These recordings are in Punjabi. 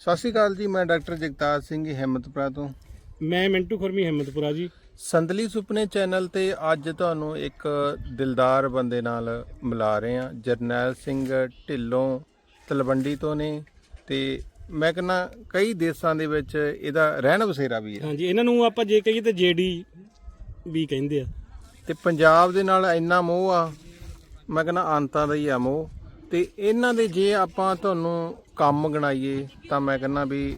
ਸਤਿ ਸ਼੍ਰੀ ਅਕਾਲ ਜੀ ਮੈਂ ਡਾਕਟਰ ਜਗਤਾਰ ਸਿੰਘ ਹਿੰਮਤਪੁਰਾ ਤੋਂ। ਮੈਂ ਮਿੰਟੂ ਖੁਰਮੀ ਹਿੰਮਤਪੁਰਾ ਜੀ। ਸੰਦਲੀ ਸੁਪਨੇ ਚੈਨਲ ਤੇ ਅੱਜ ਤੁਹਾਨੂੰ ਇੱਕ ਦਿਲਦਾਰ ਬੰਦੇ ਨਾਲ ਮਿਲਾ ਰਹੇ ਹਾਂ ਜਰਨੈਲ ਸਿੰਘ ਢਿੱਲੋਂ ਤਲਵੰਡੀ ਤੋਂ ਨੇ ਤੇ ਮੈਂ ਕਹਿੰਦਾ ਕਈ ਦੇਸ਼ਾਂ ਦੇ ਵਿੱਚ ਇਹਦਾ ਰਹਿਣ ਬਸੇਰਾ ਵੀ ਹੈ। ਹਾਂਜੀ ਇਹਨਾਂ ਨੂੰ ਆਪਾਂ ਜੇ ਕਹੀਏ ਤਾਂ ਜੇਡੀ ਵੀ ਕਹਿੰਦੇ ਆ। ਤੇ ਪੰਜਾਬ ਦੇ ਨਾਲ ਇੰਨਾ ਮੋਹ ਆ ਮੈਂ ਕਹਿੰਦਾ ਅੰਤਾਂ ਦਾ ਹੀ ਆ ਮੋਹ। ਤੇ ਇਹਨਾਂ ਦੇ ਜੇ ਆਪਾਂ ਤੁਹਾਨੂੰ ਕੰਮ ਗਣਾਈਏ, ਤਾਂ ਮੈਂ ਕਹਿੰਦਾ ਵੀ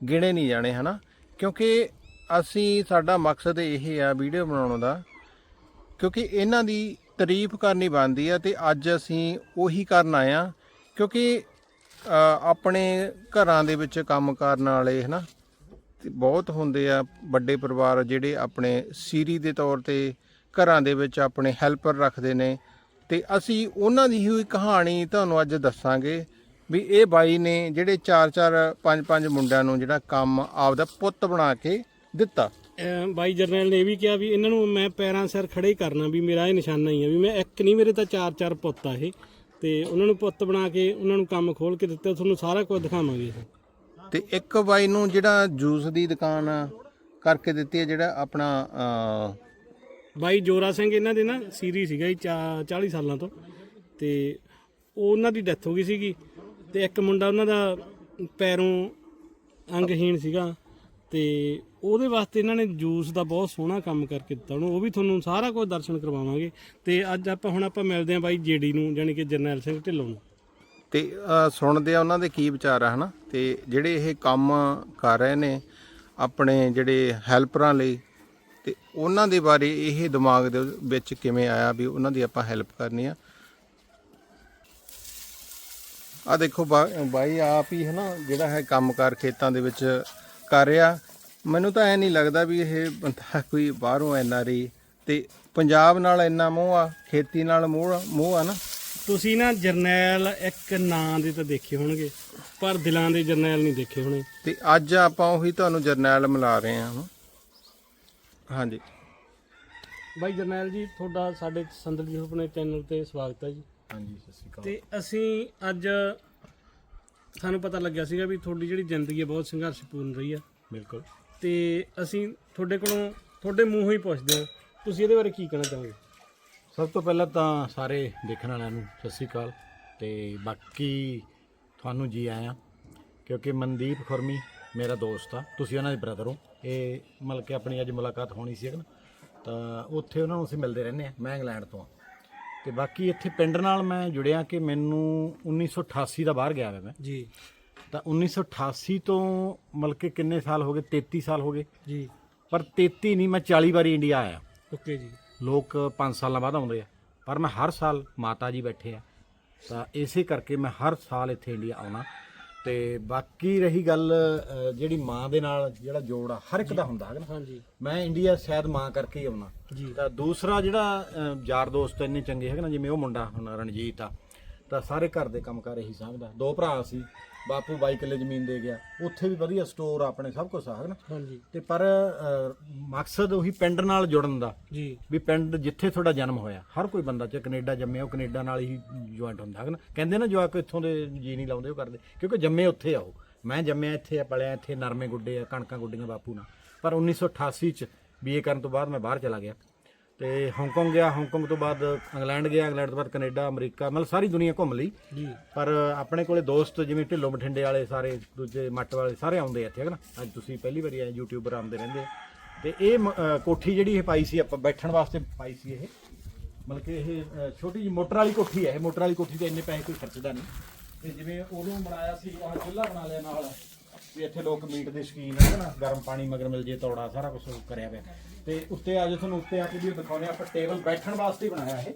ਗਿਣੇ ਨਹੀਂ ਜਾਣੇ, ਹਨਾ? ਕਿਉਂਕਿ ਅਸੀਂ, ਸਾਡਾ ਮਕਸਦ ਇਹ ਆ ਵੀਡੀਓ ਬਣਾਉਣ ਦਾ, ਕਿਉਂਕਿ ਇਹਨਾਂ ਦੀ ਤਾਰੀਫ ਕਰਨੀ ਬਣਦੀ ਆ ਤੇ ਅੱਜ ਅਸੀਂ ਉਹੀ ਕਰਨ ਆਏ ਆ, ਕਿਉਂਕਿ ਆਪਣੇ ਘਰਾਂ ਦੇ ਵਿੱਚ ਕੰਮ ਕਰਨ ਵਾਲੇ, ਹਨਾ? ਤੇ ਬਹੁਤ ਹੁੰਦੇ ਆ ਵੱਡੇ ਪਰਿਵਾਰ ਜਿਹੜੇ ਆਪਣੇ ਸੀਰੀ ਦੇ ਤੌਰ ਤੇ ਘਰਾਂ ਦੇ ਵਿੱਚ ਆਪਣੇ ਹੈਲਪਰ ਰੱਖਦੇ ਨੇ ਤੇ ਅਸੀਂ ਉਹਨਾਂ ਦੀ ਹੀ ਕਹਾਣੀ ਤੁਹਾਨੂੰ ਅੱਜ ਦੱਸਾਂਗੇ ਵੀ ਇਹ ਬਾਈ ਨੇ ਜਿਹੜੇ 4-4 5-5 ਮੁੰਡਿਆਂ ਨੂੰ ਜਿਹੜਾ ਕੰਮ ਆਪਦਾ ਪੁੱਤ ਬਣਾ ਕੇ ਦਿੱਤਾ। ਬਾਈ ਜਰਨੈਲ ਨੇ ਇਹ ਵੀ ਕਿਹਾ ਵੀ ਇਹਨਾਂ ਨੂੰ ਮੈਂ ਪੈਰਾਂ ਸਿਰ ਖੜੇ ਹੀ ਕਰਨਾ ਵੀ ਮੇਰਾ ਇਹ ਨਿਸ਼ਾਨਾ ਹੀ ਆ ਵੀ ਮੈਂ ਇੱਕ ਨਹੀਂ ਮੇਰੇ ਤਾਂ ਚਾਰ ਚਾਰ ਪੁੱਤ ਆ ਇਹ। ਤੇ ਉਹਨਾਂ ਨੂੰ ਪੁੱਤ ਬਣਾ ਕੇ ਉਹਨਾਂ ਨੂੰ ਕੰਮ ਖੋਲ ਕੇ ਦਿੱਤਾ ਤੁਹਾਨੂੰ ਸਾਰਾ ਕੁਝ ਦਿਖਾਵਾਂਗੇ ਤੇ ਇੱਕ ਬਾਈ ਨੂੰ ਜਿਹੜਾ ਜੂਸ ਦੀ ਦੁਕਾਨ ਕਰਕੇ ਦਿੱਤੀ ਹੈ ਜਿਹੜਾ ਆਪਣਾ ਬਾਈ ਜੋਰਾ ਸਿੰਘ ਇਹਨਾਂ ਦੇ ਨਾ ਸੀਰੀ ਸੀਗਾ ਜੀ 40 ਸਾਲਾਂ ਤੋਂ ਤੇ ਉਹ ਉਹਨਾਂ ਦੀ ਡੈਥ ਹੋ ਗਈ ਸੀਗੀ ਤੇ ਇੱਕ ਮੁੰਡਾ ਉਹਨਾਂ ਦਾ ਪੈਰੋਂ ਅੰਗਹੀਣ ਸੀਗਾ ਤੇ ਉਹਦੇ ਵਾਸਤੇ ਇਹਨਾਂ ਨੇ ਜੂਸ ਦਾ ਬਹੁਤ ਸੋਹਣਾ ਕੰਮ ਕਰਕੇ ਦਿੱਤਾ ਉਹਨੂੰ। ਉਹ ਵੀ ਤੁਹਾਨੂੰ ਸਾਰਾ ਕੁਝ ਦਰਸ਼ਨ ਕਰਵਾਵਾਂਗੇ ਤੇ ਅੱਜ ਆਪਾਂ ਹੁਣ ਆਪਾਂ ਮਿਲਦੇ ਆਂ ਬਾਈ ਜੇਡੀ ਨੂੰ ਯਾਨੀ ਕਿ ਜਰਨੈਲ ਸਿੰਘ ਢਿੱਲੋਂ ਨੂੰ। ਤੇ ਸੁਣਦੇ ਆ ਉਹਨਾਂ ਦੇ ਕੀ ਵਿਚਾਰ ਆ, ਹਨਾ? ਤੇ ਜਿਹੜੇ ਇਹ ਕੰਮ ਕਰ ਰਹੇ ਨੇ ਆਪਣੇ ਜਿਹੜੇ ਹੈਲਪਰਾਂ ਲਈ ਤੇ ਉਹਨਾਂ ਦੇ ਬਾਰੇ ਇਹ ਦਿਮਾਗ ਦੇ ਵਿੱਚ ਕਿਵੇਂ ਆਇਆ ਵੀ ਉਹਨਾਂ ਦੀ ਆਪਾਂ ਹੈਲਪ ਕਰਨੀ ਆ? ਆ ਦੇਖੋ ਬਾਈ ਆਪ ਹੀ ਹਨਾ ਜਿਹੜਾ ਹੈ ਕੰਮਕਾਰ ਖੇਤਾਂ ਦੇ ਵਿੱਚ ਕਰ ਰਿਹਾ। ਮੈਨੂੰ ਤਾਂ ਐ ਨਹੀਂ ਲੱਗਦਾ ਵੀ ਇਹ ਬੰਦਾ ਕੋਈ ਬਾਹਰੋਂ ਐਨਆਰਈ ਤੇ ਪੰਜਾਬ ਨਾਲ ਇੰਨਾ ਮੋਹ ਆ ਖੇਤੀ ਨਾਲ ਮੋਹ ਮੋਹ ਆ ਨਾ। ਤੁਸੀਂ ਨਾ ਜਰਨੈਲ ਇੱਕ ਨਾਂ ਦੇ ਤਾਂ ਦੇਖੇ ਹੋਣਗੇ ਪਰ ਦਿਲਾਂ ਦੇ ਜਰਨੈਲ ਨਹੀਂ ਦੇਖੇ ਹੋਣੇ। ਤੇ ਅੱਜ ਆਪਾਂ ਉਹੀ ਤੁਹਾਨੂੰ ਜਰਨੈਲ ਮਿਲਾ ਰਹੇ ਹਾਂ। ਹਾਂਜੀ। ਬਾਈ ਜਰਨੈਲ ਜੀ ਤੁਹਾਡਾ ਸਾਡੇ ਸੰਦਲੀ ਸੁਪਨੇ ਚੈਨਲ ਤੇ ਸਵਾਗਤ ਹੈ ਜੀ। ਹਾਂਜੀ ਸਤਿ ਸ਼੍ਰੀ ਅਕਾਲ। ਤੇ ਅਸੀਂ ਅੱਜ ਸਾਨੂੰ ਪਤਾ ਲੱਗਿਆ ਸੀਗਾ ਵੀ ਤੁਹਾਡੀ ਜਿਹੜੀ ਜ਼ਿੰਦਗੀ ਹੈ ਬਹੁਤ ਸੰਘਰਸ਼ਪੂਰਨ ਰਹੀ ਆ। ਬਿਲਕੁਲ। ਤੇ ਅਸੀਂ ਤੁਹਾਡੇ ਕੋਲੋਂ ਤੁਹਾਡੇ ਮੂੰਹੋਂ ਹੀ ਪੁੱਛਦੇ ਹਾਂ ਤੁਸੀਂ ਇਹਦੇ ਬਾਰੇ ਕੀ ਕਹਿਣਾ ਚਾਹੋਗੇ? ਸਭ ਤੋਂ ਪਹਿਲਾਂ ਤਾਂ ਸਾਰੇ ਦੇਖਣ ਵਾਲਿਆਂ ਨੂੰ ਸਤਿ ਸ਼੍ਰੀ ਅਕਾਲ ਤੇ ਬਾਕੀ ਤੁਹਾਨੂੰ ਜੀ ਆਇਆਂ ਕਿਉਂਕਿ ਮਨਦੀਪ ਖੁਰਮੀ ਮੇਰਾ ਦੋਸਤ ਆ ਤੁਸੀਂ ਉਹਨਾਂ ਦੇ ਬ੍ਰਦਰ ਹੋ। ਇਹ ਮਤਲਬ ਕਿ ਆਪਣੀ ਅੱਜ ਮੁਲਾਕਾਤ ਹੋਣੀ ਸੀ ਨਾ? ਤਾਂ ਉੱਥੇ ਉਹਨਾਂ ਨੂੰ ਅਸੀਂ ਮਿਲਦੇ ਰਹਿੰਦੇ ਆ ਮੈਂ ਇੰਗਲੈਂਡ ਤੋਂ ਤੇ ਬਾਕੀ ਇੱਥੇ ਪਿੰਡ ਨਾਲ ਮੈਂ ਜੁੜਿਆ ਕਿ ਮੈਨੂੰ 1988 ਦਾ ਬਾਹਰ ਗਿਆ ਹੋਇਆ ਮੈਂ। ਜੀ। ਤਾਂ 1988 ਤੋਂ ਮਤਲਬ ਕਿ ਕਿੰਨੇ ਸਾਲ ਹੋ ਗਏ? 33 ਸਾਲ ਹੋ ਗਏ। ਜੀ। ਪਰ 33 ਨਹੀਂ ਮੈਂ 40 ਵਾਰੀ ਇੰਡੀਆ ਆਇਆ। ਓਕੇ ਜੀ। ਲੋਕ 5 ਸਾਲਾਂ ਬਾਅਦ ਆਉਂਦੇ ਆ। ਪਰ ਮੈਂ ਹਰ ਸਾਲ ਮਾਤਾ ਜੀ ਬੈਠੇ ਆ। ਤਾਂ ਇਸੇ ਕਰਕੇ ਮੈਂ ਹਰ ਸਾਲ ਇੱਥੇ ਇੰਡੀਆ ਆਉਣਾ। ਤੇ ਬਾਕੀ ਰਹੀ ਗੱਲ ਅ, ਜਿਹੜੀ ਮਾਂ ਦੇ ਨਾਲ ਜਿਹੜਾ ਜੋੜ ਆ ਹਰ ਇੱਕ ਦਾ ਹੁੰਦਾ ਹੈ ਨਾ? ਹਾਂਜੀ। ਮੈਂ ਇੰਡੀਆ ਸ਼ਾਇਦ ਮਾਂ ਕਰਕੇ ਹੀ ਆਉਣਾ। ਜੀ। ਤਾਂ ਦੂਸਰਾ ਜਿਹੜਾ ਅ, ਯਾਰ ਦੋਸਤ ਇੰਨੇ ਚੰਗੇ ਹੈਗੇ ਨਾ ਜਿਵੇਂ ਉਹ ਮੁੰਡਾ ਹੁਣ ਰਣਜੀਤ ਆ ਤਾਂ ਸਾਰੇ ਘਰ ਦੇ ਕੰਮ ਕਰ ਇਹੀ ਸਾਂਭਦਾ ਦੋ ਭਰਾ ਸੀ। ਬਾਪੂ ਬਾਈ ਕਿੱਲੇ ਜ਼ਮੀਨ ਦੇ ਗਿਆ। ਉੱਥੇ ਵੀ ਵਧੀਆ ਸਟੋਰ ਆਪਣੇ ਸਭ ਕੁਝ ਆ ਨਾ? ਹਾਂਜੀ। ਤੇ ਪਰ ਮਕਸਦ ਉਹੀ ਪਿੰਡ ਨਾਲ ਜੁੜਨ ਦਾ। ਜੀ। ਵੀ ਪਿੰਡ ਜਿੱਥੇ ਤੁਹਾਡਾ ਜਨਮ ਹੋਇਆ ਹਰ ਕੋਈ ਬੰਦਾ ਚਾਹੇ ਕੈਨੇਡਾ ਜੰਮਿਆ ਉਹ ਕੈਨੇਡਾ ਨਾਲ ਹੀ ਜੁਆਇੰਟ ਹੁੰਦਾ ਹੈ ਨਾ? ਕਹਿੰਦੇ ਨਾ ਜਵਾਕ ਇੱਥੋਂ ਦੇ ਜੀ ਨਹੀਂ ਲਾਉਂਦੇ ਉਹ ਕਰਦੇ। ਕਿਉਂਕਿ ਜੰਮੇ ਉੱਥੇ ਆ ਉਹ। ਮੈਂ ਜੰਮਿਆ ਇੱਥੇ ਆ ਪਲਿਆ ਇੱਥੇ ਨਰਮੇ ਗੁੱਡੇ ਆ ਕਣਕਾਂ ਗੁੱਡੀਆਂ ਬਾਪੂ ਨਾਲ। ਪਰ 1988 ਚ ਬੀਏ ਕਰਨ ਤੋਂ ਬਾਅਦ ਮੈਂ ਬਾਹਰ ਚਲਾ ਗਿਆ। ਤੇ ਹਾਂਗਕਾਂਗ ਗਿਆ ਹਾਂਗਕਾਂਗ ਤੋਂ ਬਾਅਦ ਇੰਗਲੈਂਡ ਗਿਆ ਇੰਗਲੈਂਡ ਤੋਂ ਬਾਅਦ ਕੈਨੇਡਾ ਅਮਰੀਕਾ ਮਤਲਬ ਸਾਰੀ ਦੁਨੀਆ ਘੁੰਮ ਲਈ। ਜੀ। ਪਰ ਆਪਣੇ ਕੋਲੇ ਦੋਸਤ ਜਿਵੇਂ ਢਿੱਲੋਂ ਬਠਿੰਡੇ ਵਾਲੇ ਸਾਰੇ ਦੂਜੇ ਮੱਟ ਵਾਲੇ ਸਾਰੇ ਆਉਂਦੇ ਆ ਇੱਥੇ ਹੈ ਨਾ? ਅੱਜ ਤੁਸੀਂ ਪਹਿਲੀ ਵਾਰੀ ਆਏ ਯੂਟਿਊਬਰ ਆਉਂਦੇ ਰਹਿੰਦੇ ਆ। ਤੇ ਇਹ ਕੋਠੀ ਜਿਹੜੀ ਇਹ ਪਾਈ ਸੀ ਆਪਾਂ ਬੈਠਣ ਵਾਸਤੇ ਪਾਈ ਸੀ ਇਹ। ਮਤਲਬ ਕਿ ਇਹ ਛੋਟੀ ਜਿਹੀ ਮੋਟਰ ਵਾਲੀ ਕੋਠੀ ਹੈ ਇਹ ਮੋਟਰ ਵਾਲੀ ਕੋਠੀ ਤੇ ਇੰਨੇ ਪੈਸੇ ਕੋਈ ਖਰਚਦਾ ਨਹੀਂ। ਤੇ ਜਿਵੇਂ ਉਦੋਂ ਬਣਾਇਆ ਸੀ ਆਹ ਚੁੱਲ੍ਹਾ ਬਣਾ ਲਿਆ ਨਾਲ। ਵੀ ਇੱਥੇ ਲੋਕ ਮੀਟ ਦੇ ਸ਼ਕੀਨ ਹੈ ਨਾ ਗਰਮ ਪਾਣੀ ਮਗਰ ਮਿਲ ਜੇ ਤੌੜਾ ਸਾਰਾ ਕੁਝ ਕਰਿਆ ਹੋਇਆ ਤੇ ਉੱਤੇ ਆ ਜਾ ਤੁਹਾਨੂੰ ਉੱਤੇ ਆ ਕੇ ਵੀ ਦਿਖਾਉਂਦੇ ਆਪਾਂ ਟੇਬਲ ਬੈਠਣ ਵਾਸਤੇ ਬਣਾਇਆ ਇਹ।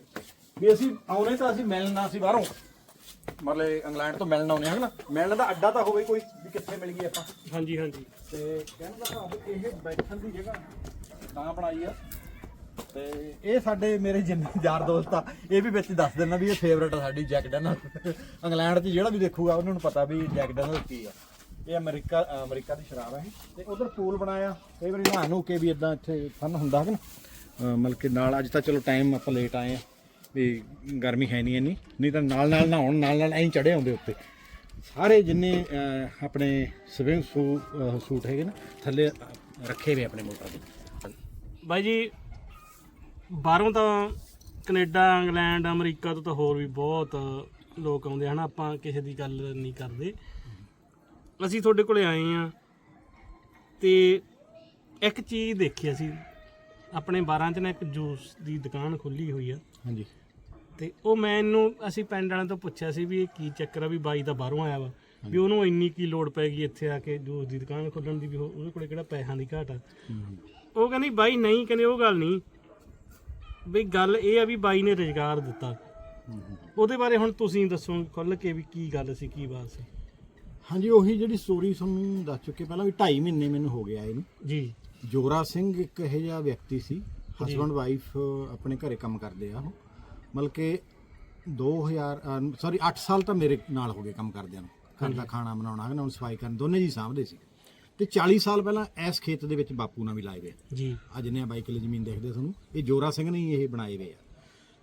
ਵੀ ਅਸੀਂ ਆਉਨੇ ਤਾਂ ਅਸੀਂ ਮਿਲਣਾ ਸੀ ਬਾਹਰੋਂ। ਮਤਲਬ ਇੰਗਲੈਂਡ ਤੋਂ ਮਿਲਣ ਆਉਨੇ ਹਾਂ ਨਾ? ਮਿਲਣ ਦਾ ਅੱਡਾ ਤਾਂ ਹੋਵੇ ਕੋਈ ਵੀ ਕਿੱਥੇ ਮਿਲ ਗਈ ਆਪਾਂ। ਹਾਂਜੀ ਹਾਂਜੀ। ਤੇ ਕਹਿੰਦਾ ਭਾਵ ਇਹ ਬੈਠਣ ਦੀ ਜਗ੍ਹਾ ਤਾਂ ਬਣਾਈ ਆ। ਤੇ ਇਹ ਸਾਡੇ ਮੇਰੇ ਜਿੰਨੇ ਯਾਰ ਦੋਸਤ ਆ ਇਹ ਵੀ ਵਿੱਚ ਦੱਸ ਦੇਣਾ ਵੀ ਇਹ ਫੇਵਰਟ ਆ ਸਾਡੀ ਜੈਕ ਡੈਨਲ ਇੰਗਲੈਂਡ 'ਚ ਜਿਹੜਾ ਵੀ ਦੇਖੂਗਾ ਉਹਨਾਂ ਨੂੰ ਪਤਾ ਵੀ ਜੈਕ ਡੈਨਲ ਕੀ ਆ। ਇਹ ਅਮਰੀਕਾ ਅਮਰੀਕਾ ਦੀ ਸ਼ਰਾਬ ਹੈ ਇਹ। ਤੇ ਉਧਰ ਪੂਲ ਬਣਾਇਆ। ਕਈ ਵਾਰੀ ਨਹਾ ਨੂੰ ਕੇ ਵੀ ਇਦਾਂ ਇੱਥੇ ਫਨ ਹੁੰਦਾ ਹੈ ਨਾ। ਮਤਲਬ ਕਿ ਨਾਲ ਅੱਜ ਤਾਂ ਚਲੋ ਟਾਈਮ ਆਪਾਂ ਲੇਟ ਆਏ ਆ ਵੀ ਗਰਮੀ ਹੈ ਨਹੀਂ ਇੰਨੀ। ਨਹੀਂ ਤਾਂ ਨਾਲ ਨਾਲ ਨਹਾਉਣ, ਨਾਲ ਨਾਲ ਐਂ ਚੜੇ ਆਉਂਦੇ ਉੱਤੇ ਸਾਰੇ ਜਿੰਨੇ ਆਪਣੇ ਸਵਿੰਗ ਸੂਟ ਹੈਗੇ ਨਾ, ਥੱਲੇ ਰੱਖੇ ਹੋਏ ਆਪਣੇ ਮੋਟਰ ਦੇ। ਬਾਈ ਜੀ, ਬਾਹਰੋਂ ਤਾਂ ਕੈਨੇਡਾ, ਇੰਗਲੈਂਡ, ਅਮਰੀਕਾ ਤੋਂ ਤਾਂ ਹੋਰ ਵੀ ਬਹੁਤ ਲੋਕ ਆਉਂਦੇ ਹਨ? ਆਪਾਂ ਕਿਸੇ ਦੀ ਗੱਲ ਨਹੀਂ ਕਰਦੇ। ਅਸੀਂ ਤੁਹਾਡੇ ਕੋਲੇ ਆਏ ਆ ਤੇ ਇੱਕ ਚੀਜ਼ ਦੇਖੀ ਅਸੀਂ ਆਪਣੇ 12 ਚ ਨਾ ਇੱਕ ਜੂਸ ਦੀ ਦੁਕਾਨ ਖੁੱਲੀ ਹੋਈ ਆ। ਹਾਂਜੀ। ਤੇ ਉਹ ਮੈਨੂੰ ਅਸੀਂ ਪਿੰਡ ਵਾਲਿਆਂ ਤੋਂ ਪੁੱਛਿਆ ਸੀ ਵੀ ਇਹ ਕੀ ਚੱਕਰ ਆ ਵੀ ਬਾਈ ਦਾ ਬਾਹਰੋਂ ਆਇਆ ਵਾ ਵੀ ਉਹਨੂੰ ਇੰਨੀ ਕੀ ਲੋੜ ਪੈ ਗਈ ਇੱਥੇ ਆ ਕੇ ਜੂਸ ਦੀ ਦੁਕਾਨ ਖੋਲਣ ਦੀ ਵੀ ਉਹ- ਉਹਦੇ ਕੋਲੇ ਕਿਹੜਾ ਪੈਸਿਆਂ ਦੀ ਘਾਟ ਆ। ਉਹ ਕਹਿੰਦੀ ਬਾਈ ਨਹੀਂ ਕਹਿੰਦੇ ਉਹ ਗੱਲ ਨਹੀਂ। ਵੀ ਗੱਲ ਇਹ ਆ ਵੀ ਬਾਈ ਨੇ ਰੁਜ਼ਗਾਰ ਦਿੱਤਾ। ਉਹਦੇ ਬਾਰੇ ਹੁਣ ਤੁਸੀਂ ਦੱਸੋ ਖੁੱਲ ਕੇ ਵੀ ਕੀ ਗੱਲ ਸੀ ਕੀ ਬਾਤ ਸੀ? ਹਾਂਜੀ ਉਹੀ ਜਿਹੜੀ ਸਟੋਰੀ ਤੁਹਾਨੂੰ ਦੱਸ ਚੁੱਕੇ ਪਹਿਲਾਂ ਵੀ 2.5 ਮਹੀਨੇ ਮੈਨੂੰ ਹੋ ਗਿਆ ਇਹਨੂੰ। ਜੀ। ਜੋਰਾ ਸਿੰਘ ਇੱਕ ਇਹੋ ਜਿਹਾ ਵਿਅਕਤੀ ਸੀ ਹਸਬੰਡ ਵਾਈਫ ਆਪਣੇ ਘਰੇ ਕੰਮ ਕਰਦੇ ਆ ਉਹ। ਮਤਲਬ ਕਿ 2000 ਸੌਰੀ 8 ਸਾਲ ਤਾਂ ਮੇਰੇ ਨਾਲ ਹੋ ਗਏ ਕੰਮ ਕਰਦਿਆਂ ਨੂੰ। ਘਰ ਦਾ ਖਾਣਾ ਬਣਾਉਣਾ ਹੈ ਨਾ ਹੁਣ ਸਫ਼ਾਈ ਕਰਨ ਦੋਨੇ ਜੀ ਸਾਂਭਦੇ ਸੀ। ਤੇ 40 ਸਾਲ ਪਹਿਲਾਂ ਇਸ ਖੇਤ ਦੇ ਵਿੱਚ ਬਾਪੂ ਨਾਲ ਵੀ ਲਾਏ ਹੋਏ ਆ। ਜੀ। ਅੱਜ ਨੇ ਬਾਈ ਕਿੱਲੇ ਜ਼ਮੀਨ ਦੇਖਦੇ ਤੁਹਾਨੂੰ। ਇਹ ਜੋਰਾ ਸਿੰਘ ਨੇ ਹੀ ਇਹ ਬਣਾਏ ਹੋਏ ਆ।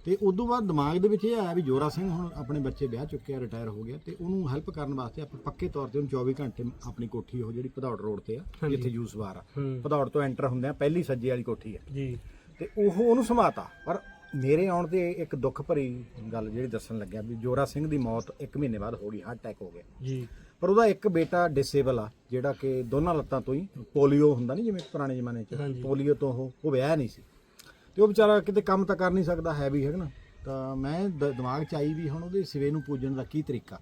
ਤੇ ਉਸ ਤੋਂ ਬਾਅਦ ਦਿਮਾਗ ਦੇ ਵਿੱਚ ਇਹ ਆਇਆ ਵੀ ਜੋਰਾ ਸਿੰਘ ਹੁਣ ਆਪਣੇ ਬੱਚੇ ਵਿਆਹ ਚੁੱਕੇ ਆ ਰਿਟਾਇਰ ਹੋ ਗਿਆ ਤੇ ਉਹਨੂੰ ਹੈਲਪ ਕਰਨ ਵਾਸਤੇ ਆਪਾਂ ਪੱਕੇ ਤੌਰ ਤੇ ਉਹਨੂੰ 24 ਘੰਟੇ ਆਪਣੀ ਕੋਠੀ ਉਹ ਜਿਹੜੀ ਭਦੌੜ ਰੋਡ ਤੇ ਆ। ਜਿੱਥੇ ਜੂਸ ਬਾਰ ਆ। ਭਦੌੜ ਤੋਂ ਐਂਟਰ ਹੁੰਦੇ ਆ ਪਹਿਲੀ ਸੱਜੇ ਵਾਲੀ ਕੋਠੀ ਆ। ਜੀ। ਤੇ ਉਹ ਉਹਨੂੰ ਸਮਾਤਾ ਪਰ ਮੇਰੇ ਆਉਣ ਤੇ ਇੱਕ ਦੁੱਖ ਭਰੀ ਗੱਲ ਜਿਹੜੀ ਦੱਸਣ ਲੱਗਿਆ ਵੀ ਜੋਰਾ ਸਿੰਘ ਦੀ ਮੌਤ 1 ਮਹੀਨੇ ਬਾਅਦ ਹੋ ਗਈ ਹਾਰਟ ਅਟੈਕ ਹੋ ਗਿਆ। ਜੀ। ਪਰ ਉਹਦਾ ਇੱਕ ਬੇਟਾ ਡਿਸੇਬਲ ਆ ਜਿਹੜਾ ਕਿ ਦੋਨਾਂ ਲੱਤਾਂ ਤੋਂ ਹੀ ਪੋਲੀਓ ਹੁੰਦਾ ਨਹੀਂ ਜਿਵੇਂ ਪੁਰਾਣੇ ਜ਼ਮਾਨੇ 'ਚ। ਪੋਲੀਓ ਤੋਂ ਉਹ ਉਹ ਵਿਆਹ ਨਹੀਂ ਸੀ। ਤੇ ਉਹ ਵਿਚਾਰਾ ਕਿਤੇ ਕੰਮ ਤਾਂ ਕਰ ਨਹੀਂ ਸਕਦਾ ਹੈ ਵੀ ਹੈ ਨਾ? ਤਾਂ ਮੈਂ ਦ- ਦਿਮਾਗ 'ਚ ਆਈ ਵੀ ਹੁਣ ਉਹਦੇ ਸਿਵੇ ਨੂੰ ਪੂਜਣ ਦਾ ਕੀ ਤਰੀਕਾ।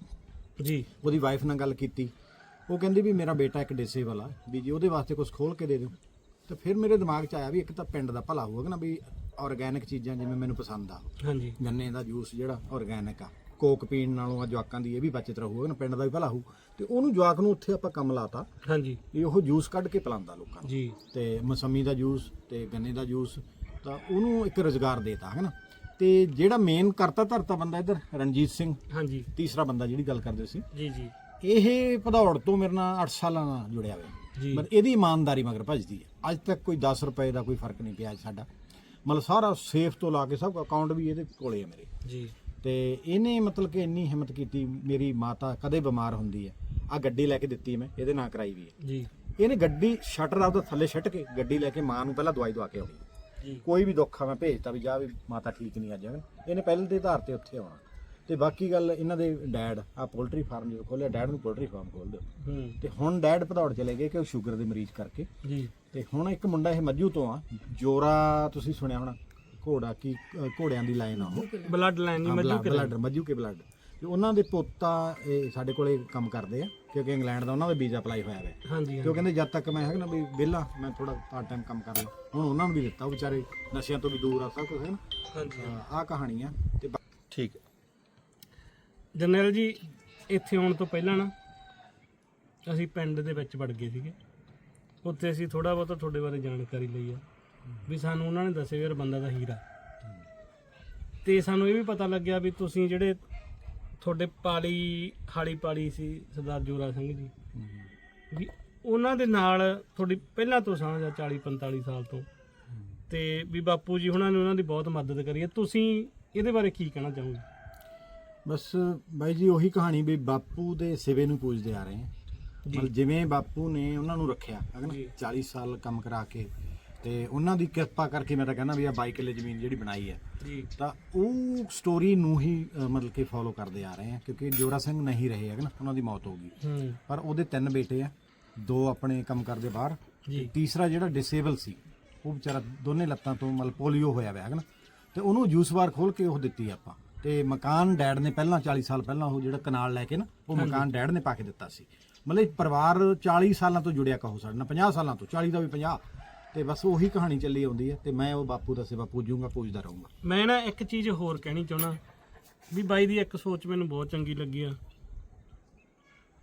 ਜੀ। ਉਹਦੀ ਵਾਈਫ ਨਾਲ ਗੱਲ ਕੀਤੀ। ਉਹ ਕਹਿੰਦੀ ਵੀ ਮੇਰਾ ਬੇਟਾ ਇੱਕ ਡਿਸੇਬਲ ਆ ਵੀ ਜੇ ਉਹਦੇ ਵਾਸਤੇ ਕੁਝ ਖੋਲ ਕੇ ਦੇ ਦਿਓ। ਤਾਂ ਫਿਰ ਮੇਰੇ ਦਿਮਾਗ 'ਚ ਆਇਆ ਵੀ ਇੱਕ ਤਾਂ ਪਿੰਡ ਦਾ ਭਲਾ ਹੋਊਗਾ ਨਾ ਵੀ ਆਰਗੈਨਿਕ ਚੀਜ਼ਾਂ ਜਿਵੇਂ ਮੈਨੂੰ ਪਸੰਦ ਆ। ਹਾਂਜੀ। ਗੰਨੇ ਦਾ ਜੂਸ ਜਿਹੜਾ ਆਰਗੈਨਿਕ ਆ। ਕੋਕ ਪੀਣ ਨਾਲੋਂ ਆ ਜਵਾਕਾਂ ਦੀ ਇਹ ਵੀ ਬਚਤ ਰਹੂਗਾ ਨਾ ਪਿੰਡ ਦਾ ਵੀ ਭਲਾ ਹੋਊ। ਤੇ ਉਹਨੂੰ ਜਵਾਕ ਨੂੰ ਉੱਥੇ ਆਪਾਂ ਕੰਮ ਲਾਤਾ। ਹਾਂਜੀ। ਵੀ ਉਹ ਜੂਸ ਕੱਢ ਕੇ ਪਿਲਾਉਂਦਾ ਲੋਕਾਂ ਨੂੰ। ਜੀ। ਤੇ ਮਸੰਮੀ ਦਾ ਜੂਸ ਤੇ ਗੰਨੇ ਦਾ ਜੂਸ ਤਾਂ ਉਹਨੂੰ ਇੱਕ ਰੋਜ਼ਗਾਰ ਦੇਤਾ ਹੈ ਨਾ? ਤੇ ਜਿਹੜਾ ਮੇਨ ਕਰਤਾ ਧਰਤਾ ਬੰਦਾ ਇੱਧਰ ਰਣਜੀਤ ਸਿੰਘ ਹਾਂਜੀ। ਤੀਸਰਾ ਬੰਦਾ ਜਿਹੜੀ ਗੱਲ ਕਰਦੇ ਸੀ। ਜੀ ਜੀ। ਇਹ ਭਦੌੜ ਤੋਂ ਮੇਰੇ ਨਾਲ 8 ਸਾਲਾਂ ਨਾਲ ਜੁੜਿਆ ਹੋਇਆ। ਮਤਲਬ ਇਹਦੀ ਇਮਾਨਦਾਰੀ ਮਗਰ ਭੱਜਦੀ ਹੈ। ਅੱਜ ਤੱਕ ਕੋਈ 10 ਰੁਪਏ ਦਾ ਕੋਈ ਫ਼ਰਕ ਨਹੀਂ ਪਿਆ ਸਾਡਾ। ਮਤਲਬ ਸਾਰਾ ਸੇਫ ਤੋਂ ਲਾ ਕੇ ਸਭ ਅਕਾਊਂਟ ਵੀ ਇਹਦੇ ਕੋਲੇ ਹੈ ਮੇਰੇ। ਜੀ। ਤੇ ਇਹਨੇ ਮਤਲਬ ਕਿ ਇੰਨੀ ਹਿੰਮਤ ਕੀਤੀ ਮੇਰੀ ਮਾਤਾ ਕਦੇ ਬਿਮਾਰ ਹੁੰਦੀ ਹੈ। ਆ ਗੱਡੀ ਲੈ ਕੇ ਦਿੱਤੀ ਮੈਂ ਇਹਦੇ ਨਾਂ ਕਰਾਈ ਵੀ ਹੈ। ਜੀ। ਇਹਨੇ ਗੱਡੀ ਸ਼ਟਰ ਆਪਦਾ ਥੱਲੇ ਛੱਟ ਕੇ ਗੱਡੀ ਲੈ ਕੇ ਮਾਂ ਨੂੰ ਪਹਿਲਾਂ ਦਵਾਈ ਦਵਾ ਕੇ ਆਉਣੀ ਕੋਈ ਵੀ ਦੁੱਖ ਆ ਮੈਂ ਭੇਜਤਾ ਵੀ ਜਾ ਵੀ ਮਾਤਾ ਠੀਕ ਨਹੀਂ ਅੱਜ ਇਹਨੇ ਪਹਿਲੇ ਦੇ ਆਧਾਰ ਤੇ ਉੱਥੇ ਆਉਣਾ। ਤੇ ਬਾਕੀ ਗੱਲ ਇਹਨਾਂ ਦੇ ਡੈਡ ਆ ਪੋਲਟਰੀ ਫਾਰਮ ਜਦੋਂ ਖੋਲਿਆ ਡੈਡ ਨੂੰ ਪੋਲਟਰੀ ਫਾਰਮ ਖੋਲ ਦਿਓ। ਤੇ ਹੁਣ ਡੈਡ ਭਦੌੜ ਚਲੇ ਗਏ ਕਿ ਉਹ ਸ਼ੂਗਰ ਦੇ ਮਰੀਜ਼ ਕਰਕੇ। ਜੀ। ਤੇ ਹੁਣ ਇੱਕ ਮੁੰਡਾ ਇਹ ਮੱਜੂ ਤੋਂ ਆ ਜੋਰਾ ਤੁਸੀਂ ਸੁਣਿਆ ਹੋਣਾ ਘੋੜਾ ਕੀ ਘੋੜਿਆਂ ਦੀ ਲਾਈਨ ਆ ਉਹ। ਬਲੱਡ ਲਾਈਨ ਨਹੀਂ ਮੱਜੂ ਕੇ ਬਲੱਡ ਮੱਜੂ ਕੇ ਬਲੱਡ ਤੇ ਉਹਨਾਂ ਦੇ ਪੋਤਾ ਇਹ ਸਾਡੇ ਕੋਲੇ ਕੰਮ ਕਰਦੇ ਆ ਕਿਉਂਕਿ ਇੰਗਲੈਂਡ ਦਾ ਉਹਨਾਂ ਦਾ ਵੀਜ਼ਾ ਅਪਲਾਈ ਹੋਇਆ ਹੈ ਹਾਂਜੀ ਕਿਉਂ ਕਹਿੰਦੇ ਜਦ ਤੱਕ ਮੈਂ ਹੈਗਾ ਨਾ ਵੀ ਵਿਹਲਾ ਮੈਂ ਥੋੜਾ ਪਾਰਟ ਟਾਈਮ ਕੰਮ ਕਰ ਲਾਂ। ਹੁਣ ਉਹਨਾਂ ਨੂੰ ਵੀ ਦਿੱਤਾ ਉਹ ਵਿਚਾਰੇ ਨਸ਼ਿਆਂ ਤੋਂ ਵੀ ਦੂਰ ਆ ਸਭ ਕੁਝ ਹੈ ਨਾ? ਹਾਂਜੀ ਆਹ ਕਹਾਣੀ ਆ। ਤੇ ਬਾ- ਠੀਕ। ਹੈ ਜਰਨੈਲ ਜੀ ਇੱਥੇ ਆਉਣ ਤੋਂ ਪਹਿਲਾਂ ਨਾ ਅਸੀਂ ਪਿੰਡ ਦੇ ਵਿੱਚ ਵੜ ਗਏ ਸੀਗੇ। ਉੱਥੇ ਅਸੀਂ ਥੋੜਾ ਬਹੁਤਾ ਤੁਹਾਡੇ ਬਾਰੇ ਜਾਣਕਾਰੀ ਲਈ ਆ। ਵੀ ਸਾਨੂੰ ਉਹਨਾਂ ਨੇ ਦੱਸਿਆ ਵੀ ਯਾਰ ਬੰਦਾ ਦਾ ਹੀਰਾ। ਤੇ ਸਾਨੂੰ ਇਹ ਵੀ ਪਤਾ ਲੱਗਿਆ ਵੀ ਤੁਸੀਂ ਜਿਹੜੇ ਤੁਹਾਡੇ ਪਾਲੀ ਹਾਲੀ ਪਾਲੀ ਸੀ ਸਰਦਾਰ ਜੋਰਾ ਸਿੰਘ ਜੀ। ਵੀ ਉਹਨਾਂ ਦੇ ਨਾਲ ਤੁਹਾਡੀ ਪਹਿਲਾਂ ਤੋਂ ਸਾਂਝ ਆ 40 45 ਸਾਲ ਤੋਂ। ਤੇ ਵੀ ਬਾਪੂ ਜੀ ਉਹਨਾਂ ਨੇ ਉਹਨਾਂ ਦੀ ਬਹੁਤ ਮਦਦ ਕਰੀ ਹੈ। ਤੁਸੀਂ ਇਹਦੇ ਬਾਰੇ ਕੀ ਕਹਿਣਾ ਚਾਹੋਗੇ? ਬਸ ਬਾਈ ਜੀ ਉਹੀ ਕਹਾਣੀ ਵੀ ਬਾਪੂ ਦੇ ਸਿਵੇ ਨੂੰ ਪੂਜਦੇ ਆ ਰਹੇ ਹਾਂ। ਮਤਲਬ ਜਿਵੇਂ ਬਾਪੂ ਨੇ ਉਹਨਾਂ ਨੂੰ ਰੱਖਿਆ ਹੈ ਨਾ? ਜੀ। 40 ਸਾਲ ਕੰਮ ਕਰਾ ਕੇ। ਤੇ ਉਹਨਾਂ ਦੀ ਕਿਰਪਾ ਕਰਕੇ ਮੈਂ ਤਾਂ ਕਹਿੰਦਾ ਵੀ ਆ 22 ਕਿੱਲੇ ਜ਼ਮੀਨ ਜਿਹੜੀ ਬਣਾਈ ਹੈ ਜੀ। ਤਾਂ ਉਹ ਸਟੋਰੀ ਨੂੰ ਹੀ ਅ, ਮਤਲਬ ਕਿ ਫੋਲੋ ਕਰਦੇ ਆ ਰਹੇ ਆ ਕਿਉਂਕਿ ਜੋਰਾ ਸਿੰਘ ਨਹੀਂ ਰਹੇ ਹੈਗੇ ਨਾ ਉਹਨਾਂ ਦੀ ਮੌਤ ਹੋ ਗਈ। ਹੂੰ। ਪਰ ਉਹਦੇ ਤਿੰਨ ਬੇਟੇ ਆ ਦੋ ਆਪਣੇ ਕੰਮ ਕਰਦੇ ਬਾਹਰ ਜੀ। ਤੀਸਰਾ ਜਿਹੜਾ ਡਿਸੇਬਲ ਸੀ ਉਹ ਵਿਚਾਰਾ ਦੋਨੇ ਲੱਤਾਂ ਤੋਂ ਮਤਲਬ ਪੋਲੀਓ ਹੋਇਆ ਹੋਇਆ ਹੈ ਨਾ। ਤੇ ਉਹਨੂੰ ਜੂਸ ਬਾਰ ਖੋਲ ਕੇ ਉਹ ਦਿੱਤੀ ਆਪਾਂ ਤੇ ਮਕਾਨ ਡੈਡ ਨੇ ਪਹਿਲਾਂ 40 ਸਾਲ ਪਹਿਲਾਂ ਉਹ ਜਿਹੜਾ ਕਨਾਲ ਲੈ ਕੇ ਨਾ ਉਹ ਮਕਾਨ ਡੈਡ ਨੇ ਪਾ ਕੇ ਦਿੱਤਾ ਸੀ। ਮਤਲਬ ਪਰਿਵਾਰ 40 ਸਾਲਾਂ ਤੋਂ ਜੁੜਿਆ ਕਹੋ ਸਾਡੇ ਨਾਲ 50 ਸਾਲਾਂ ਤੋਂ 40 ਦਾ ਵੀ 50 ਤੇ ਬਸ ਉਹੀ ਕਹਾਣੀ ਚੱਲੀ ਆਉਂਦੀ ਹੈ ਤੇ ਮੈਂ ਉਹ ਬਾਪੂ ਦਾ ਸੇਵਾ ਪੂਜੂਗਾ, ਪੂਜਦਾ ਰਹੂੰਗਾ। ਮੈਂ ਨਾ ਇੱਕ ਚੀਜ਼ ਹੋਰ ਕਹਿਣੀ ਚਾਹੁੰਦਾ। ਵੀ ਬਾਈ ਦੀ ਇੱਕ ਸੋਚ ਮੈਨੂੰ ਬਹੁਤ ਚੰਗੀ ਲੱਗੀ ਆ।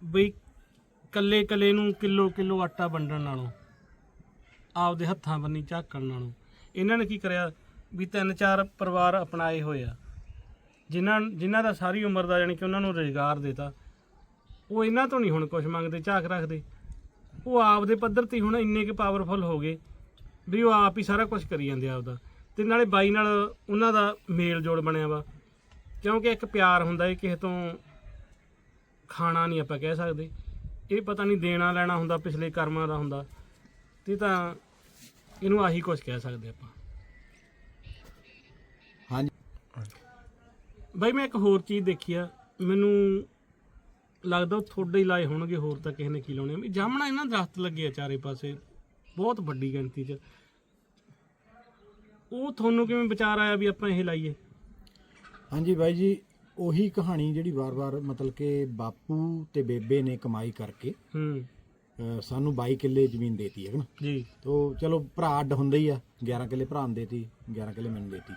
ਬਈ ਕੱਲੇ ਕੱਲੇ ਨੂੰ ਕਿਲੋ ਕਿਲੋ ਆਟਾ ਵੰਡਣ ਨਾਲੋਂ, ਆਪਦੇ ਹੱਥਾਂ ਬੰਨੀ ਝਾਕਣ ਨਾਲੋਂ, ਇਹਨਾਂ ਨੇ ਕੀ ਕਰਿਆ? ਵੀ ਤਿੰਨ ਚਾਰ ਪਰਿਵਾਰ ਅਪਣਾਏ ਹੋਏ ਆ। ਜਿਨ੍ਹਾਂ ਜਿਨ੍ਹਾਂ ਦਾ ਸਾਰੀ ਉਮਰ ਦਾ ਯਾਨੀ ਕਿ ਉਹਨਾਂ ਨੂੰ ਰੋਜ਼ਗਾਰ ਦਿੱਤਾ। ਉਹ ਇਹਨਾਂ ਤੋਂ ਨਹੀਂ ਹੁਣ ਕੁਝ ਮੰਗਦੇ, ਝਾਕ ਰੱਖਦੇ। ਉਹ ਆਪਦੇ ਪੱਧਰ ਤੇ ਹੁਣ ਇੰਨੇ ਕਿ ਪਾਵਰਫੁਲ ਹੋ ਗਏ। ਵੀ ਉਹ ਆਪ ਹੀ ਸਾਰਾ ਕੁਝ ਕਰੀ ਜਾਂਦੇ ਆ ਆਪਦਾ। ਤੇ ਨਾਲੇ ਬਾਈ ਨਾਲ ਉਹਨਾਂ ਦਾ ਮੇਲ ਜੋੜ ਬਣਿਆ ਵਾ। ਕਿਉਂਕਿ ਇੱਕ ਪਿਆਰ ਹੁੰਦਾ ਹੈ ਕਿਸੇ ਤੋਂ ਖਾਣਾ ਨਹੀਂ ਆਪਾਂ ਕਹਿ ਸਕਦੇ। ਇਹ ਪਤਾ ਨਹੀਂ ਦੇਣਾ ਲੈਣਾ ਹੁੰਦਾ ਪਿਛਲੇ ਕਰਮਾਂ ਦਾ ਹੁੰਦਾ। ਤੇ ਤਾਂ ਇਹਨੂੰ ਆਹੀ ਕੁਝ ਕਹਿ ਸਕਦੇ ਆਪਾਂ। ਹਾਂਜੀ। ਬਾਈ ਮੈਂ ਇੱਕ ਹੋਰ ਚੀਜ਼ ਦੇਖੀ ਆ। ਮੈਨੂੰ ਲੱਗਦਾ ਤੁਹਾਡੇ ਹੀ ਲਾਏ ਹੋਣਗੇ ਹੋਰ ਤਾਂ ਕਿਸੇ ਨੇ ਕੀ ਲਾਉਣੇ ਆ। ਵੀ ਜਾਮਣਾ ਇਹਨਾਂ ਦਰਖਤ ਲੱਗੇ ਆ ਚਾਰੇ ਪਾਸੇ। ਬਹੁਤ ਵੱਡੀ ਗਿਣਤੀ 'ਚ। ਉਹ ਤੁਹਾਨੂੰ ਕਿਵੇਂ ਵਿਚਾਰ ਆਇਆ ਵੀ ਆਪਾਂ ਇਹ ਲਾਈਏ? ਹਾਂਜੀ ਬਾਈ ਜੀ ਉਹੀ ਕਹਾਣੀ ਜਿਹੜੀ ਵਾਰ-ਵਾਰ ਮਤਲਬ ਕਿ ਬਾਪੂ ਤੇ ਬੇਬੇ ਨੇ ਕਮਾਈ ਕਰਕੇ ਹੂੰ। ਅਹ ਸਾਨੂੰ 22 ਕਿੱਲੇ ਜ਼ਮੀਨ ਦੇਤੀ ਹੈ ਨਾ? ਜੀ। ਤੋ ਚਲੋ ਭਰਾ ਅੱਡ ਹੁੰਦੇ ਹੀ ਆ 11 ਕਿੱਲੇ ਭਰਾ ਨੂੰ ਦੇਤੀ 11 ਕਿੱਲੇ ਮੈਨੂੰ ਦੇਤੀ।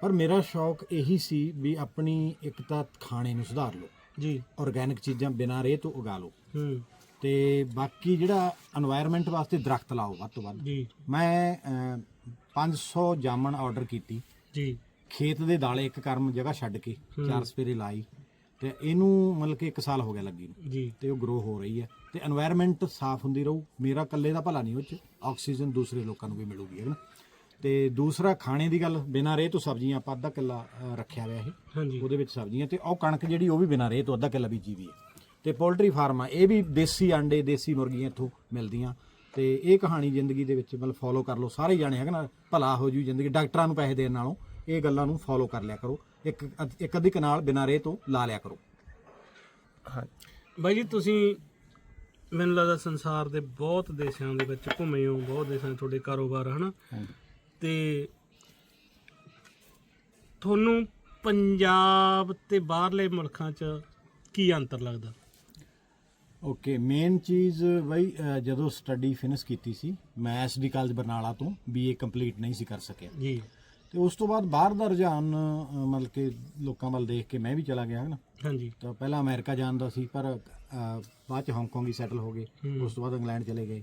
ਪਰ ਮੇਰਾ ਸ਼ੌਕ ਇਹੀ ਸੀ ਵੀ ਆਪਣੀ ਇੱਕ ਤਾਂ ਖਾਣੇ ਨੂੰ ਸੁਧਾਰ ਲਓ। ਜੀ। ਆਰਗੈਨਿਕ ਚੀਜ਼ਾਂ ਬਿਨਾਂ ਰੇਹ ਤੋਂ ਉਗਾ ਲਓ। ਹੂੰ। ਤੇ ਬਾਕੀ ਜਿਹੜਾ এনवायरमेंट ਵਾਸਤੇ ਦਰਖਤ ਲਾਓ ਵੱਧ ਤੋਂ ਵੱਧ। ਜੀ। ਮੈਂ ਅਹ, 500 ਜਾਮਣ ਆਰਡਰ ਕੀਤੀ। ਜੀ। ਖੇਤ ਦੇ ਦਾਲੇ ਇੱਕ ਕਰਮ ਜਗ੍ਹਾ ਛੱਡ ਕੇ ਚਾਰ ਸਪੇਰੇ ਲਾਈ। ਤੇ ਇਹਨੂੰ ਮਤਲਬ ਕਿ 1 ਸਾਲ ਹੋ ਗਿਆ ਲੱਗੀ ਨੂੰ। ਜੀ। ਤੇ ਉਹ ਗਰੋ ਹੋ ਰਹੀ ਹੈ। ਤੇ এনवायरमेंट ਸਾਫ਼ ਹੁੰਦੀ ਰਹੂ। ਮੇਰਾ ਇਕੱਲੇ ਦਾ ਭਲਾ ਨਹੀਂ ਉਹ 'ਚ। ਆਕਸੀਜਨ ਦੂਸਰੇ ਲੋਕਾਂ ਨੂੰ ਵੀ ਮਿਲੂਗੀ ਹੈ ਨਾ? ਤੇ ਦੂਸਰਾ ਖਾਣੇ ਦੀ ਗੱਲ ਬਿਨਾਂ ਰੇਹ ਤੋਂ ਸਬਜ਼ੀਆਂ ਆਪਾਂ ਅੱਧਾ ਕਿੱਲਾ ਰੱਖਿਆ ਹੋਇਆ ਇਹ। ਉਹਦੇ ਵਿੱਚ ਸਬਜ਼ੀਆਂ ਤੇ ਉਹ ਕਣਕ ਜਿਹੜੀ ਉਹ ਵੀ ਬਿਨਾਂ ਰੇਹ ਤੋਂ ਅੱਧਾ ਕਿੱਲਾ ਬੀਜੀ ਵੀ ਹੈ। ਤੇ ਪੋਲਟਰੀ ਫਾਰਮ ਆ ਇਹ ਵੀ ਦੇਸੀ ਆਂਡੇ ਦੇਸੀ ਮੁਰਗੀਆਂ ਇੱਥੋਂ ਮਿਲਦੀਆਂ। ਤੇ ਇਹ ਕਹਾਣੀ ਜ਼ਿੰਦਗੀ ਦੇ ਵਿੱਚ ਮਤਲਬ ਫੋਲੋ ਕਰ ਲਓ। ਸਾਰੇ ਜਾਣੇ ਹੈਗਾ ਨਾ ਭਲਾ ਹੋ ਜੂ ਜ਼ਿੰਦਗੀ ਡਾਕਟਰਾਂ ਨੂੰ ਪੈਸੇ ਦੇਣ ਨਾਲੋਂ ਇਹ ਗੱਲਾਂ ਨੂੰ ਫੋਲੋ ਕਰ ਲਿਆ ਕਰੋ। ਇੱਕ ਇੱਕ ਅੱਧੀ ਕਨਾਲ ਬਿਨਾਂ ਰੇਹ ਤੋਂ ਲਾ ਲਿਆ ਕਰੋ। ਹਾਂ। ਬਾਈ ਜੀ ਤੁਸੀਂ ਮੈਨੂੰ ਲੱਗਦਾ ਸੰਸਾਰ ਦੇ ਬਹੁਤ ਦੇਸ਼ਾਂ ਦੇ ਵਿੱਚ ਘੁੰਮੇ ਹੋ ਬਹੁਤ ਦੇਸ਼ਾਂ 'ਚ ਤੁਹਾਡੇ ਕਾਰੋਬਾਰ ਹਨਾ? ਤੇ ਤੁਹਾਨੂੰ ਪੰਜਾਬ ਤੇ ਬਾਹਰਲੇ ਮੁਲਕਾਂ 'ਚ ਕੀ ਅੰਤਰ ਲੱਗਦਾ? ਓਕੇ ਮੇਨ ਚੀਜ਼ ਬਈ ਜਦੋਂ ਸਟੱਡੀ ਫਿਨਿਸ਼ ਕੀਤੀ ਸੀ ਮੈਂ ਐਸਡੀ ਕਾਲਜ ਬਰਨਾਲਾ ਤੋਂ ਬੀਏ ਕੰਪਲੀਟ ਨਹੀਂ ਸੀ ਕਰ ਸਕਿਆ ਜੀ ਤੇ ਉਸ ਤੋਂ ਬਾਅਦ ਬਾਹਰ ਦਾ ਰੁਝਾਨ ਮਤਲਬ ਕਿ ਲੋਕਾਂ ਵੱਲ ਦੇਖ ਕੇ ਮੈਂ ਵੀ ਚਲਾ ਗਿਆ ਨਾ ਹਾਂਜੀ ਤਾਂ ਪਹਿਲਾਂ ਅਮਰੀਕਾ ਜਾਣ ਦਾ ਸੀ ਪਰ ਬਾਅਦ ਚ ਹਾਂਗਕਾਂਗ ਹੀ ਸੈਟਲ ਹੋ ਗਏ ਉਸ ਤੋਂ ਬਾਅਦ ਇੰਗਲੈਂਡ ਚਲੇ ਗਏ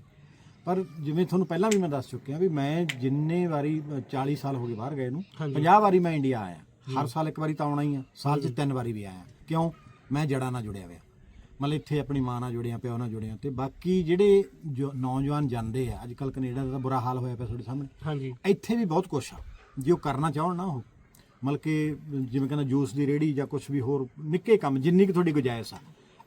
ਪਰ ਜਿਵੇਂ ਤੁਹਾਨੂੰ ਪਹਿਲਾਂ ਵੀ ਮੈਂ ਦੱਸ ਚੁੱਕਿਆ ਵੀ ਮੈਂ ਜਿੰਨੇ ਵਾਰੀ ਅਹ, 40 ਸਾਲ ਹੋ ਗਏ ਬਾਹਰ ਗਏ ਨੂੰ ਹਾਂਜੀ। 50 ਵਾਰੀ ਮੈਂ ਇੰਡੀਆ ਆਇਆ ਹਰ ਸਾਲ ਇੱਕ ਵਾਰੀ ਤਾਂ ਆਉਣਾ ਹੀ ਆ ਸਾਲ 'ਚ ਤਿੰਨ ਵਾਰੀ ਵੀ ਆਇਆ ਕਿਉਂ ਮੈਂ ਜੜਾਂ ਨਾਲ ਜੁੜਿਆ ਹੋਇਆ ਮਤਲਬ ਇੱਥੇ ਆਪਣੀ ਮਾਂ ਨਾਲ ਜੁੜਿਆ ਪਿਓ ਨਾਲ ਜੁੜਿਆ ਤੇ ਬਾਕੀ ਜਿਹੜੇ ਜੋ ਨੌਜਵਾਨ ਜਾਂਦੇ ਆ ਅੱਜ ਕੱਲ ਕੈਨੇਡਾ ਦਾ ਤਾਂ ਬੁਰਾ ਹਾਲ ਹੋਇਆ ਪਿਆ ਤੁਹਾਡੇ ਸਾਹਮਣੇ। ਹਾਂਜੀ। ਇੱਥੇ ਵੀ ਬਹੁਤ ਕੁਛ ਆ। ਜੇ ਉਹ ਕਰਨਾ ਚਾਹਣ ਨਾ ਉਹ ਮਤਲਬ ਕਿ ਜਿਵੇਂ ਕਹਿੰਦਾ ਜੂਸ ਦੀ ਰੇੜੀ ਜਾਂ ਕੁਝ ਵੀ ਹੋਰ ਨਿੱਕੇ ਕੰਮ ਜਿੰਨੀ ਕਿ ਤੁਹਾਡੀ ਗੁਜਾਇਸ਼ ਆ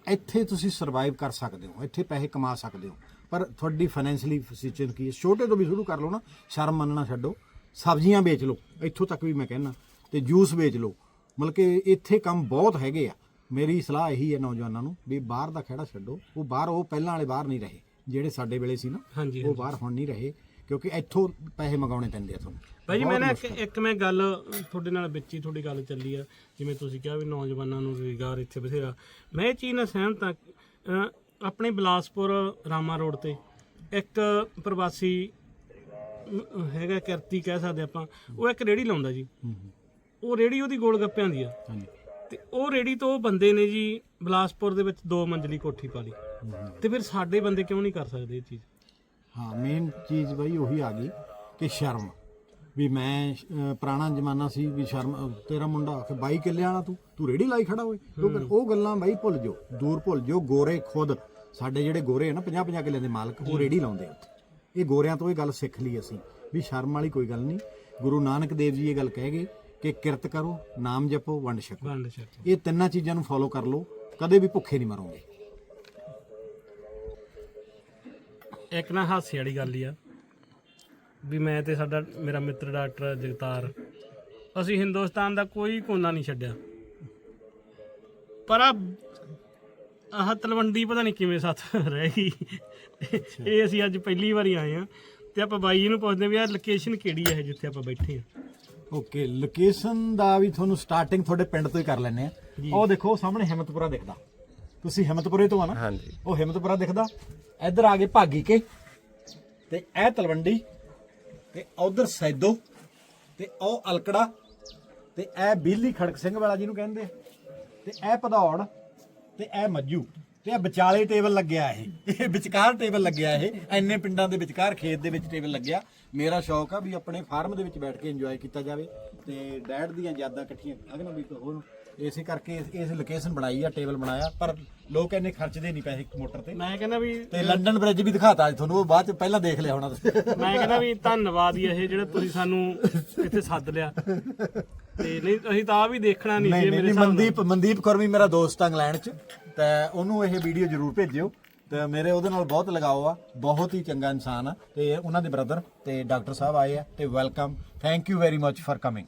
ਇੱਥੇ ਤੁਸੀਂ ਸਰਵਾਈਵ ਕਰ ਸਕਦੇ ਹੋ ਇੱਥੇ ਪੈਸੇ ਕਮਾ ਸਕਦੇ ਹੋ। ਪਰ ਤੁਹਾਡੀ ਫਾਈਨੈਂਸ਼ਲੀ ਸਿਚੁਏਸ਼ਨ ਕੀ ਹੈ ਛੋਟੇ ਤੋਂ ਵੀ ਸ਼ੁਰੂ ਕਰ ਲਓ ਨਾ ਸ਼ਰਮ ਮੰਨਣਾ ਛੱਡੋ। ਸਬਜ਼ੀਆਂ ਵੇਚ ਲਓ ਇੱਥੋਂ ਤੱਕ ਵੀ ਮੈਂ ਕਹਿੰਦਾ ਤੇ ਜੂਸ ਵੇਚ ਲਓ। ਮਤਲਬ ਕਿ ਇੱਥੇ ਕੰਮ ਬਹੁਤ ਹੈਗੇ ਆ। ਮੇਰੀ ਸਲਾਹ ਇਹੀ ਹੈ ਨੌਜਵਾਨਾਂ ਨੂੰ ਵੀ ਬਾਹਰ ਦਾ ਖੜਾ ਛੱਡੋ। ਉਹ ਬਾਹਰ ਉਹ ਪਹਿਲਾਂ ਵਾਲੇ ਬਾਹਰ ਨਹੀਂ ਰਹੇ। ਜਿਹੜੇ ਸਾਡੇ ਵੇਲੇ ਸੀ ਨਾ ਹਾਂਜੀ ਉਹ ਬਾਹਰ ਹੁਣ ਨਹੀਂ ਰਹੇ ਕਿਉਂਕਿ ਇੱਥੋਂ ਪੈਸੇ ਮੰਗਾਉਣੇ ਪੈਂਦੇ ਆ ਤੁਹਾਨੂੰ। ਭਾਈ ਜੀ ਮੈਂ ਨਾ ਇੱਕ। ਇੱਕ ਮੈਂ ਗੱਲ ਤੁਹਾਡੇ ਨਾਲ ਵਿੱਚ ਹੀ ਤੁਹਾਡੀ ਗੱਲ ਚੱਲੀ ਆ ਜਿਵੇਂ ਤੁਸੀਂ ਕਿਹਾ ਵੀ ਨੌਜਵਾਨਾਂ ਨੂੰ ਰੁਜ਼ਗਾਰ ਇੱਥੇ ਬਥੇਰਾ। ਮੈਂ ਇਹ ਚੀਜ਼ ਨਾਲ ਸਹਿਮਤ ਹਾਂ। ਆਪਣੇ ਬਿਲਾਸਪੁਰ ਰਾਮਾ ਰੋਡ ਤੇ ਇੱਕ ਪ੍ਰਵਾਸੀ ਹੈਗਾ ਕਿਰਤੀ ਕਹਿ ਸਕਦੇ ਆਪਾਂ ਉਹ ਇੱਕ ਰੇੜੀ ਲਾਉਂਦਾ ਜੀ। ਉਹ ਰੇੜੀ ਉਹਦੀ ਗੋਲ ਗੱਪਿਆਂ ਦੀ ਆ। ਹਾਂਜੀ। ਤੇ ਉਹ ਰੇੜੀ ਤੋਂ ਉਹ ਬੰਦੇ ਨੇ ਜੀ ਬਿਲਾਸਪੁਰ ਦੇ ਵਿੱਚ ਦੋ ਮੰਜ਼ਲੀ ਕੋਠੀ ਪਾ ਲਈ। ਤੇ ਫਿਰ ਸਾਡੇ ਬੰਦੇ ਕਿਉਂ ਨਹੀਂ ਕਰ ਸਕਦੇ ਇਹ ਚੀਜ਼? ਹਾਂ ਮੇਨ ਚੀਜ਼ ਬਈ ਉਹੀ ਆ ਗਈ ਕਿ ਸ਼ਰਮ। ਵੀ ਮੈਂ ਅਹ, ਪੁਰਾਣਾ ਜ਼ਮਾਨਾ ਸੀ ਵੀ ਸ਼ਰਮ ਅਹ, ਤੇਰਾ ਮੁੰਡਾ ਕਿ ਬਾਈ ਕਿੱਲੇ ਵਾਲਾ ਤੂੰ ਤੂੰ ਰੇੜੀ ਲਾਈ ਖੜਾ ਹੋਏ ਉਹ ਗੱਲ- ਉਹ ਗੱਲਾਂ ਬਾਈ ਭੁੱਲ ਜਾਓ ਦੂਰ ਭੁੱਲ ਜਾਓ। ਗੋਰੇ ਖੁਦ ਸਾਡੇ ਜਿਹੜੇ ਗੋਰੇ ਆ ਨਾ 50 50 ਕਿੱਲਿਆਂ ਦੇ ਮਾਲਕ ਉਹ ਰੇੜੀ ਲਾਉਂਦੇ ਆ ਉੱਥੇ। ਇਹ ਗੋਰਿਆਂ ਤੋਂ ਇਹ ਗੱਲ ਸਿੱਖ ਲਈ ਅਸੀਂ ਵੀ ਸ਼ਰਮ ਵਾਲੀ ਕੋਈ ਗੱਲ ਨਹੀਂ। ਗੁਰੂ ਨਾਨਕ ਦੇਵ ਜੀ ਇਹ ਗੱਲ ਕਹਿ ਗਏ ਕਿ ਕਿਰਤ ਕਰੋ ਨਾਮ ਜਪੋ ਵੰਡ ਛਕੋ। ਵੰਡ ਛਕ। ਇਹ ਤਿੰਨਾਂ ਚੀਜ਼ਾਂ ਨੂੰ ਫੋਲੋ ਕਰ ਲਓ ਕਦੇ ਵੀ ਭੁੱਖੇ ਨਹੀਂ ਮਰੋਗੇ। ਇੱਕ ਨਾ ਹਾਸੇ ਵਾਲੀ ਗੱਲ ਹੀ ਆ ਵੀ ਮੈਂ ਤੇ ਸਾਡਾ ਮੇਰਾ ਮਿੱਤਰ ਡਾਕਟਰ ਜਗਤਾਰ ਅਸੀਂ ਹਿੰਦੁਸਤਾਨ ਦਾ ਕੋਈ ਕੋਨਾ ਨਹੀਂ ਛੱਡਿਆ। ਪਰ ਆ ਆਹ ਤਲਵੰਡੀ ਪਤਾ ਨਹੀਂ ਕਿਵੇਂ ਸਾਥ ਰਹਿ ਗਈ। ਇਹ ਅਸੀਂ ਅੱਜ ਪਹਿਲੀ ਵਾਰੀ ਆਏ ਆ ਤੇ ਆਪਾਂ ਬਾਈ ਜੀ ਨੂੰ ਪੁੱਛਦੇ ਵੀ ਆ ਲੋਕੇਸ਼ਨ ਕਿਹੜੀ ਹੈ ਜਿੱਥੇ ਆਪਾਂ ਬੈਠੇ ਆ ਓਕੇ ਲੋਕੇਸ਼ਨ ਦਾ ਵੀ ਤੁਹਾਨੂੰ ਸਟਾਰਟਿੰਗ ਤੁਹਾਡੇ ਪਿੰਡ ਤੋਂ ਹੀ ਕਰ ਲੈਣੇ ਆ ਉਹ ਦੇਖੋ ਸਾਹਮਣੇ ਹਿੰਮਤਪੁਰਾ ਦਿਖਦਾ। ਤੁਸੀਂ ਹਿੰਮਤਪੁਰੇ ਤੋਂ ਆ ਨਾ? ਹਾਂਜੀ। ਉਹ ਹਿੰਮਤਪੁਰਾ ਦਿਖਦਾ। ਇੱਧਰ ਆ ਗਏ ਭਾਗੀ ਕੇ ਤੇ ਇਹ ਤਲਵੰਡੀ ਤੇ ਉਧਰ ਸੈਦੋ ਤੇ ਉਹ ਅਲਕੜਾ ਤੇ ਇਹ ਬੀਲੀ ਖੜਕ ਸਿੰਘ ਵਾਲਾ ਜਿਹਨੂੰ ਕਹਿੰਦੇ ਤੇ ਇਹ ਭਦੌੜ ਤੇ ਇਹ ਮੱਜੂ ਤੇ ਇਹ ਵਿਚਾਲੇ ਟੇਬਲ ਲੱਗਿਆ ਇਹ। ਇਹ ਵਿਚਕਾਰ ਟੇਬਲ ਲੱਗਿਆ ਇਹ। ਐਨੇ ਪਿੰਡਾਂ ਦੇ ਵਿਚਕਾਰ ਖੇਤ ਦੇ ਵਿੱਚ ਟੇਬਲ ਲੱਗਿਆ। ਮੇਰਾ ਸ਼ੌਕ ਆ ਵੀ ਆਪਣੇ ਫਾਰਮ ਦੇ ਵਿੱਚ ਬੈਠ ਕੇ ਇੰਜੋਏ ਕੀਤਾ ਜਾਵੇ ਤੇ ਡੈਡ ਦੀਆਂ ਯਾਦਾਂ ਇਕੱਠੀਆਂ ਅਗਨਾ ਵੀ ਹੋਰ ਇਸੇ ਕਰਕੇ ਇਸ- ਇਸ ਲੋਕੇਸ਼ਨ ਬਣਾਈ ਆ ਟੇਬਲ ਬਣਾਇਆ ਪਰ ਲੋਕ ਇੰਨੇ ਖਰਚਦੇ ਨਹੀਂ ਪੈਸੇ ਮੋਟਰ ਤੇ। ਮੈਂ ਕਹਿੰਦਾ ਵੀ ਤੇ ਲੰਡਨ ਬ੍ਰਿਜ ਵੀ ਦਿਖਾਤਾ ਅੱਜ ਤੁਹਾਨੂੰ ਉਹ ਬਾਅਦ ਚ ਪਹਿਲਾਂ ਦੇਖ ਲਿਆ ਹੋਣਾ ਤੁਸੀਂ। ਮੈਂ ਕਹਿੰਦਾ ਵੀ ਧੰਨਵਾਦ ਹੀ ਇਹ ਜਿਹੜਾ ਤੁਸੀਂ ਸਾਨੂੰ ਇੱਥੇ ਸੱਦ ਲਿਆ। ਤੇ ਨਹੀਂ ਅਸੀਂ ਤਾਂ ਆ ਵੀ ਦੇਖਣਾ ਨਹੀਂ ਸੀ ਨਹੀਂ ਮੇਰੇ ਨਹੀਂ ਹਿਸਾਬ ਨਾਲ। ਮਨਦੀਪ ਮਨਦੀਪ ਕੌਰ ਵੀ ਮੇਰਾ ਦੋਸਤ ਆ ਇੰਗਲੈਂਡ ਚ ਤੇ ਉਹਨੂੰ ਇਹ ਵੀਡੀਓ ਜ਼ਰੂਰ ਭੇਜਿਓ। ਤੇ ਮੇਰੇ ਉਹਦੇ ਨਾਲ ਬਹੁਤ ਲਗਾਓ ਆ, ਬਹੁਤ ਹੀ ਚੰਗਾ ਇਨਸਾਨ ਆ। ਤੇ ਉਹਨਾਂ ਦੇ ਬ੍ਰਦਰ ਤੇ ਡਾਕਟਰ ਸਾਹਿਬ ਆਏ ਆ, ਤੇ welcome thank you very much for coming